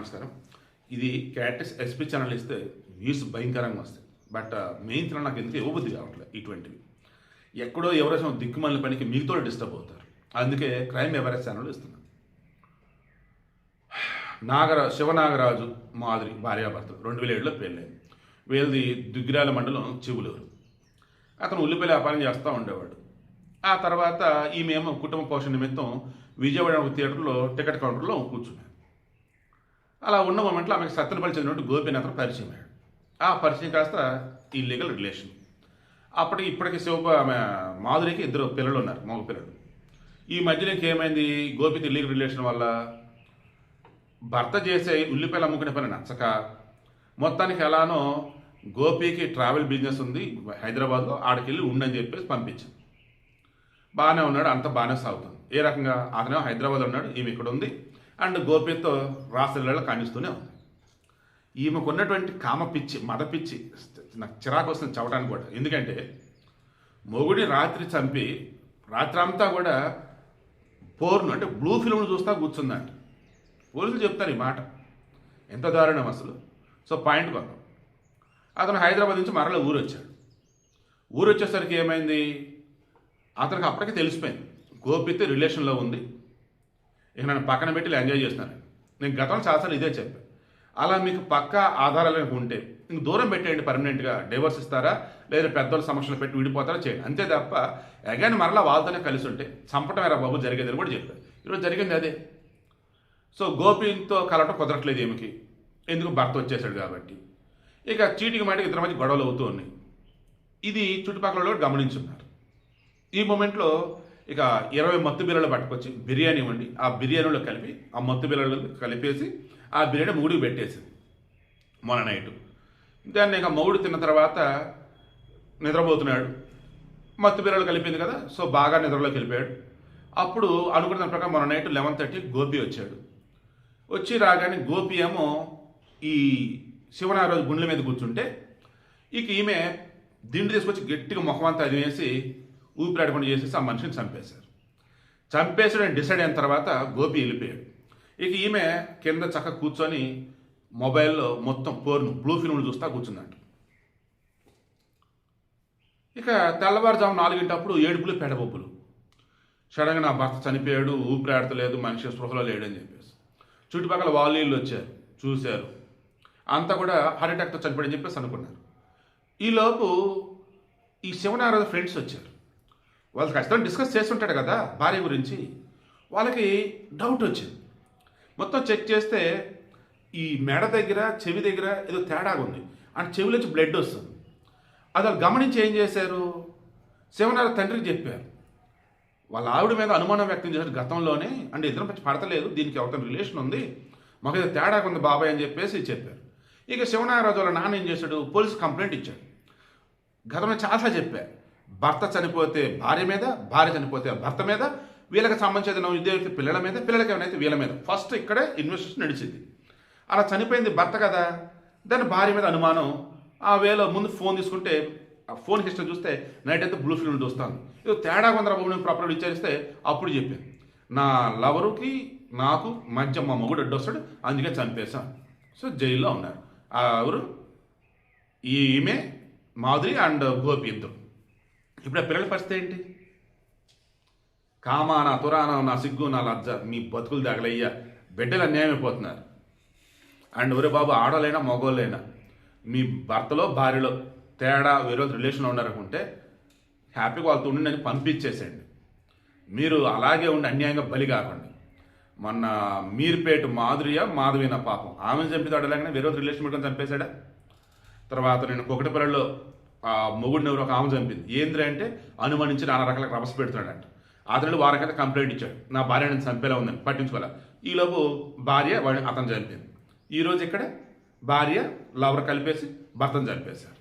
నమస్కారం. ఇది క్యాటెస్ ఎస్పీ ఛానల్ ఇస్తే వ్యూస్ భయంకరంగా వస్తాయి. బట్ మెయిన్ ఛానల్ నాకు ఎందుకు ఇవ్వబుద్ధి కావట్లేదు ఇటువంటివి. ఎక్కడో ఎవరైనా దిక్కుమాలిన పనికి మీతో డిస్టర్బ్ అవుతారు. అందుకే క్రైమ్ ఎవరెస్ట్ ఛానల్ ఇస్తున్నాను నాగర శివనాగరాజు మాదిరి భార్యాభర్తలు రెండు వేల ఏడులో పెళ్ళైంది వీళ్ళది దుగ్గిరాల మండలం చెవులూరు. అతను ఉల్లిపల్లి వ్యాపారం చేస్తూ ఉండేవాడు. ఆ తర్వాత ఈమెమో కుటుంబ పోషణ నిమిత్తం విజయవాడ థియేటర్లో టికెట్ కౌంటర్లో కూర్చున్నాడు అలా ఉన్న మొమెంట్లో ఆమెకు సత్యనపల్లి చెందినట్టు గోపీనాథ్ పరిచయం అయ్యాడు. ఆ పరిచయం కాస్త ఇల్లీగల్ రిలేషన్ అప్పటికి ఇప్పటికి శివ ఆమె మాధురికి ఇద్దరు పిల్లలు ఉన్నారు మగ పిల్లలు. ఈ మధ్యలో ఏమైంది గోపికి ఇల్లీగల్ రిలేషన్ వల్ల భర్త చేసే ఉల్లిపాయలు అమ్ముకునే పని నచ్చక మొత్తానికి ఎలానో గోపికి ట్రావెల్ బిజినెస్ ఉంది హైదరాబాద్లో ఆడికెళ్ళి ఉండని చెప్పేసి పంపించాం బాగానే ఉన్నాడు అంత బాగానే సాగుతుంది. ఏ రకంగా? అతనే హైదరాబాద్ ఉన్నాడు ఈమె ఇక్కడ ఉంది. అండ్ గోపితో రాష్ట్రాలలో కానిస్తూనే ఉంది. ఈమెకున్నటువంటి కామ పిచ్చి మద పిచ్చి నాకు చిరాకు వస్తుంది చవటానికి కూడా. ఎందుకంటే మొగుడి రాత్రి చంపి రాత్రంతా కూడా పోర్ను అంటే బ్లూ ఫిల్మ్ను చూస్తా కూర్చుందంట. పోలీసులు చెప్తారు ఈ మాట. ఎంత దారుణం అసలు. సో పాయింట్ కొందాం. అతను హైదరాబాద్ నుంచి మరల ఊరు వచ్చాడు ఊరు వచ్చేసరికి ఏమైంది? అతనికి అప్పటికే తెలిసిపోయింది. గోపితే రిలేషన్లో ఉంది. ఇక నన్ను పక్కన పెట్టి ఎంజాయ్ చేస్తున్నాను నేను గతంలో చాలాసార్లు ఇదే చెప్పాను అలా మీకు పక్క ఆధారాలు ఉంటే ఇంక దూరం పెట్టేయండి పర్మనెంట్గా డైవర్స్ ఇస్తారా? లేదా పెద్దోళ్ళ సమస్యలు పెట్టి విడిపోతారా? చేయండి. అంతే తప్ప అగైన్ మరలా వాళ్ళతోనే కలిసి ఉంటే చంపటం ఎరా బాబు జరిగేదని కూడా చెప్పారు ఈరోజు జరిగింది అదే. సో గోపితో కలవటం కుదరట్లేదు ఏమికి? ఎందుకు భర్త వచ్చేసాడు కాబట్టి. ఇక చీటికి మాటికి ఇద్దరి మధ్య గొడవలు అవుతూ ఉన్నాయి. ఇది చుట్టుపక్కల వాళ్ళు గమనించున్నారు ఈ మూమెంట్లో ఇక ఇరవై మత్తు బిల్లలు పట్టుకొచ్చి బిర్యానీ వండి ఆ బిర్యానీలో కలిపి ఆ మత్తు బిల్లలు కలిపేసి ఆ బిర్యానీ మూడికి పెట్టేసింది మొన్న నైట్ దాన్ని ఇక మౌడు తిన్న తర్వాత నిద్రపోతున్నాడు. మత్తు బిల్లలు కలిపింది కదా సో బాగా నిద్రలోకి వెళ్ళిపోయాడు. అప్పుడు అనుకున్న ప్రకారం మొన్న నైట్ లెవెన్ థర్టీ గోపి వచ్చాడు. వచ్చి రాగానే గోపి ఏమో ఈ శివనారాజు గుండెల మీద కూర్చుంటే ఇక ఈమె దిండు తీసుకొచ్చి గట్టిగా ముఖమంతా అది వేసి ఊపిరాడకుండా చేసేసి ఆ మనిషిని చంపేశారు. చంపేసాడని డిసైడ్ అయిన తర్వాత గోపి వెళ్ళిపోయాడు. ఇక ఈమె కింద చక్క కూర్చొని మొబైల్లో మొత్తం పోర్ను బ్లూ ఫిల్మ్లు చూస్తా కూర్చుందంట. ఇక తెల్లవారుజాము నాలుగింటప్పుడు ఏడుపులు పెడబొబ్బులు. సడన్గా నా భర్త చనిపోయాడు ఊపిరాడతలేదు మనిషి స్పృహలో లేడని చెప్పేసి. చుట్టుపక్కల వాళ్ళు వచ్చారు చూశారు. అంతా కూడా హార్ట్ అటాక్తో చనిపోయాడని చెప్పేసి అనుకున్నారు. ఈలోపు ఈ శివనారాయణ ఫ్రెండ్స్ వచ్చారు. వాళ్ళు ఖచ్చితంగా డిస్కస్ చేస్తుంటాడు కదా భార్య గురించి. వాళ్ళకి డౌట్ వచ్చింది. మొత్తం చెక్ చేస్తే ఈ మెడ దగ్గర చెవి దగ్గర ఏదో తేడాగా ఉంది. అంటే చెవిలోంచి బ్లడ్ వస్తుంది. అది వాళ్ళు గమనించి ఏం చేశారు? శివనారాయణ తండ్రికి చెప్పారు. వాళ్ళ ఆవిడ మీద అనుమానం వ్యక్తం చేశారు గతంలోనే. అంటే ఇద్దరం పచ్చి పడతలేదు. దీనికి ఎవరితో రిలేషన్ ఉంది? మాకు ఏదో తేడాగా ఉంది బాబాయ్ అని చెప్పేసి చెప్పారు. ఇక శివనారాజు వాళ్ళ నాన్న ఏం చేశాడు? పోలీస్ కంప్లైంట్ ఇచ్చాడు. గతంలో చాలా చెప్పారు. భర్త చనిపోతే భార్య మీద భార్య చనిపోతే భర్త మీద వీళ్ళకి సంబంధించిన ఇద్దరు పిల్లల మీద పిల్లలకి ఏమైనా వీళ్ళ మీద. ఫస్ట్ ఇక్కడే ఇన్వెస్టిగేషన్ నడిచింది. అలా చనిపోయింది భర్త కదా దాని భార్య మీద అనుమానం. ఆ వేలో ముందు ఫోన్ తీసుకుంటే ఆ ఫోన్ హిస్టరీ చూస్తే నైట్ అయితే బ్లూ ఫిల్మ్ చూస్తాను. ఇది తేడా కొందరు బాబు నేను ప్రాపర్గా విచారిస్తే అప్పుడు చెప్పాను. నా లవరుకి నాకు మధ్య మా మొగుడు అడ్డొస్తాడు అందుకే చంపేశాను. సో జైల్లో ఉన్నారు. ఆ ఎవరు? ఈమె మాధురి అండ్ గోపి ఇద్దరు. ఇప్పుడు ఆ పిల్లల పరిస్థితి ఏంటి? కామా నా తురాన నా సిగ్గు నా లజ్జ మీ బతుకులు తగలయ్యా. బిడ్డలు అన్యాయం అయిపోతున్నారు అండ్ ఒరే బాబు ఆడలైనా మగోళ్ళైనా మీ భర్తలో భార్యలో తేడా వేరే రిలేషన్లో ఉన్నారనుకుంటే హ్యాపీగా వాళ్ళతో ఉండి పంపించేసేయండి. మీరు అలాగే ఉండి అన్యాయంగా బలి కాకండి. మొన్న మీర్పేట మాధుర్య మాధవిన పాపం ఆమెను చంపి లేకనే వేరే రిలేషన్ పెట్టుకొని చంపేశాడా? తర్వాత నేను కొకటిపల్లిలో మొగుడిని ఎవరు ఒక ఆమె చంపింది. ఏంద్ర అంటే అనుమానించి నానా రకాల రభస పెడుతున్నాడంట. అతను వారికైతే కంప్లైంట్ ఇచ్చాడు. నా భార్య నేను చంపేలా ఉందని పట్టించుకోలే. ఈలోపు భార్య వాడిని అతను చంపింది. ఈరోజు ఇక్కడ భార్య లవర్ కలిపేసి భర్తను చంపేశారు.